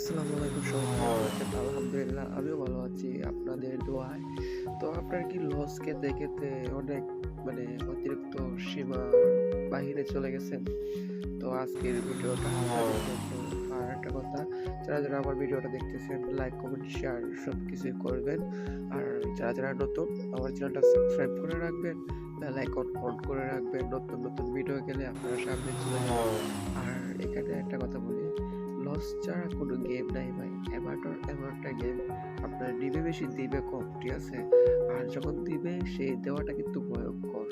আসসালামু আলাইকুম সবাই আছেন? আলহামদুলিল্লাহ আমিও ভালো আছি আপনাদের দোয়ায়। তো আপনার কি লসকে দেখেতে অনেক মানে অতিরিক্ত সীমা বাহিরে চলে গেছেন? তো আজকের ভিডিওটা আর একটা কথা। যারা যারা আমার ভিডিওটা দেখতেছেন লাইক কমেন্ট শেয়ার সব কিছুই করবেন। আর যারা যারা নতুন আমার চ্যানেলটা সাবস্ক্রাইব করে রাখবেন বেল আইকন অন করে রাখবেন। নতুন নতুন ভিডিও গেলে আপনারা সামনে চলে যাবেন। আর এখানে একটা কথা বলি লস ছাড়া কোনো গেম নাই ভাই। অ্যামাটর এমন একটা গেম আপনার নিবে বেশি দিবে কম, ঠিক আছে? আর যখন দিবে, সেই দেওয়াটা কিন্তু ভয়ঙ্কর।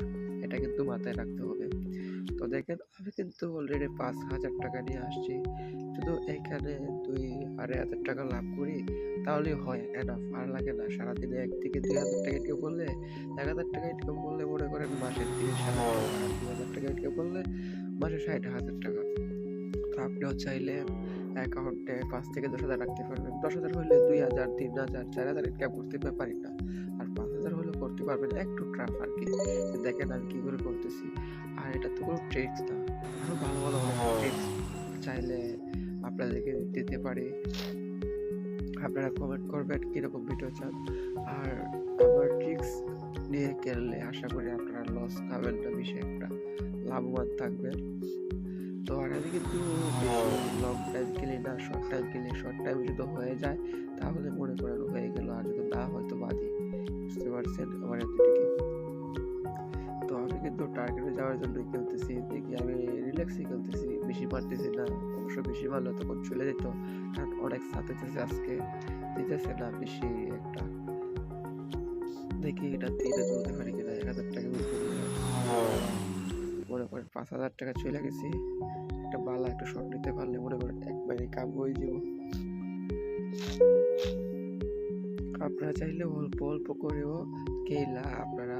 এটা কিন্তু মাথায় রাখতে হবে। তো দেখেন, আমি কিন্তু অলরেডি পাঁচ হাজার টাকা নিয়ে আসছি। শুধু এখানে দুই, আড়াই হাজার টাকা লাভ করি তাহলেই হয় এনাফ আর লাগে না, সারাদিনে এক থেকে দুই হাজার টাকা ইনকাম করলে এক হাজার টাকা ইনকাম করলে মনে করেন মাসে তিরিশ হাজার টাকা। ইনকাম করলে মাসে ষাট হাজার টাকা। তো আপনিও চাইলে অ্যাকাউন্টে পাঁচ থেকে দশ হাজার রাখতে পারবেন। দশ হাজার হলে দুই হাজার তিন হাজার চার হাজার ইনকাম করতে পারি না। আর পাঁচ হাজার হলে করতে পারবেন একটু ট্রাফ আর কি। দেখেন আমি কী করে করতেছি। আর এটা তো কোনো ট্রিক্স না। আরও ভালো ভালো ট্রিক্স চাইলে আপনাদেরকে দিতে পারি। আপনারা কমেন্ট করবেন কীরকম ভিডিও চান। আর আমার ট্রিক্স নিয়ে খেললে আশা করি আপনারা লস খাবেন না বেশি একটা লাভবান থাকবেন। তো আর আমি কিন্তু লং টাইম খেলি না শর্ট টাইম খেলি শর্ট টাইম যদি হয়ে যায়, তাহলে মনে করেন হয়ে গেল, আর যদি না হয়তো বাদি বুঝতে পারছেন? আমার এতটুকু। তো আমি কিন্তু টার্গেটে যাওয়ার জন্য খেলতেছি, দেখি আমি রিল্যাক্সে খেলতেছি, বেশি মারতেছি না, অবশ্য বেশি মারলে তখন চলে যেত, কারণ অনেক সাথে আজকে, দিতেছে না বেশি একটা। দেখি এটা তিনে তুলতে পারি কিনা, এক হাজার টাকা করেন পাঁচ হাজার টাকা চলে গেছি। একটা বালা, একটা শট নিতে পারলে মনে করেন একবারে কাম হয়ে যাব। আপনারা চাইলে অল্প অল্প করেও কেলা আপনারা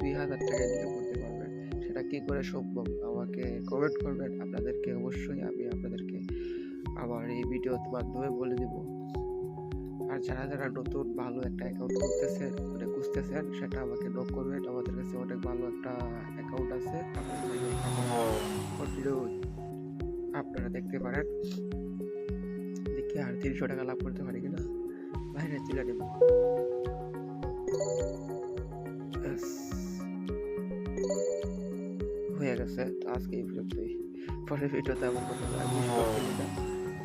দুই হাজার টাকা ইনকাম করতে পারবেন। সেটা কি করে সম্ভব? আমাকে কমেন্ট করবেন। আপনাদেরকে অবশ্যই আমি আপনাদেরকে আমার এই ভিডিওর মাধ্যমে বলে দেব। আর যারা যারা নতুন ভালো একটা অ্যাকাউন্ট করতেছেন মানে খুঁজতেছেন সেটা আমাকে নক করবেন। আমাদের কাছে অনেক ভালো একটা অ্যাকাউন্ট আছে। কন্টিনিউ আপনারা দেখতে পারেন। দেখি আর তিনশো টাকা লাভ করতে পারি কিনা। বাইরে তুলে নেব হয়ে গেছে। তো আজকে এই পর্যন্তই। পরের ভিডিওতে আমার কথা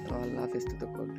তো আল্লাহ হাফিজ ততক্ষণ।